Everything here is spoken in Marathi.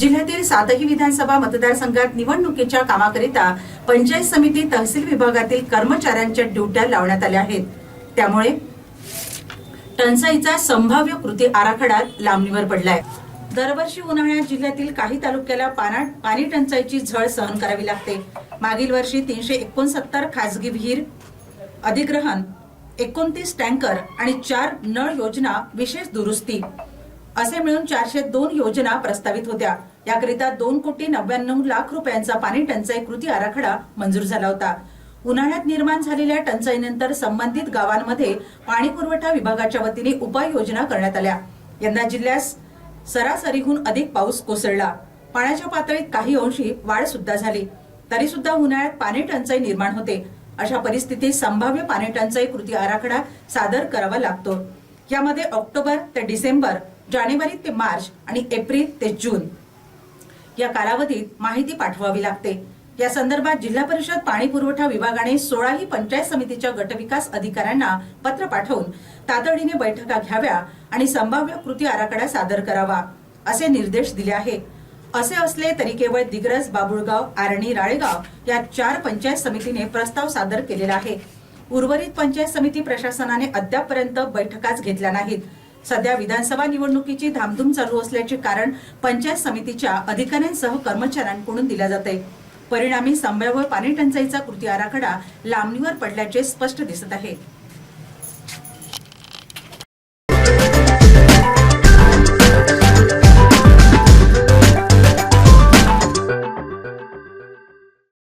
जिल्ह्यातील सातही विधानसभा मतदारसंघात निवडणुकीच्या कामाकरिता पंचायत समिती तहसील विभागातील कर्मचाऱ्यांच्या ड्युट्या लावण्यात आल्या आहेत. त्यामुळे टंचाईचा संभाव्य कृती आराखडा लांबणीवर पडलाय. दरवर्षी उन्हाळ्यात जिल्ह्यातील काही तालुक्याला पाना पाणी टंचाईची झळ सहन करावी लागते. मागील वर्षी तीनशे एकोणसत्तर खासगी विहीर अधिग्रहण एकोणतीस टँकर आणि चार नळ योजना विशेष दुरुस्ती असे मिळून चारशे दोन योजना प्रस्तावित होत्या. याकरिता दोन कोटी नव्याण्णव लाख रुपयांचा पाणी टंचाई कृती आराखडा मंजूर झाला होता. उन्हाळ्यात निर्माण झालेल्या टंचाईनंतर संबंधित गावांमध्ये पाणी पुरवठा विभागाच्या वतीने उपाययोजना करण्यात आल्या. यंदा जिल्ह्यास सरासरीहून अधिक पाऊस कोसळला. पाण्याच्या पातळीत काही अंशी वाढ सुद्धा झाली. तरी सुद्धा उन्हाळ्यात पाणी टंचाई निर्माण होते. अशा परिस्थितीत संभाव्य पाणी टंचाई कृती आराखडा सादर करावा लागतो. यामध्ये ऑक्टोबर ते डिसेंबर जानेवारी ते मार्च आणि एप्रिल ते जून. या कालावधीत माहिती पाठवावी लागते. या संदर्भात जिल्हा परिषद पाणी पुरवठा विभागाने सोळाही पंचायत समितीच्या गटविकास अधिकाऱ्यांना पत्र पाठवून तातडीने बैठका घ्याव्या आणि संभाव्य कृती आराखडा सादर करावा असे निर्देश दिले आहेत असे असले तरी केवळ दिग्रस बाबुळगाव आरणी राळेगाव या चार पंचायत समितीने प्रस्ताव सादर केलेला आहे. उर्वरित पंचायत समिती प्रशासनाने अद्यापपर्यंत बैठकाच घेतल्या नाहीत. सध्या विधानसभा निवडणुकीची धामधूम चालू असल्याचे कारण पंचायत समितीच्या अधिकाऱ्यांसह कर्मचाऱ्यांकडून दिल्या जाते. परिणामी संभाव्य पाणी टंचाईचा कृती आराखडा लांबणीवर पडल्याचे स्पष्ट दिसत आहे.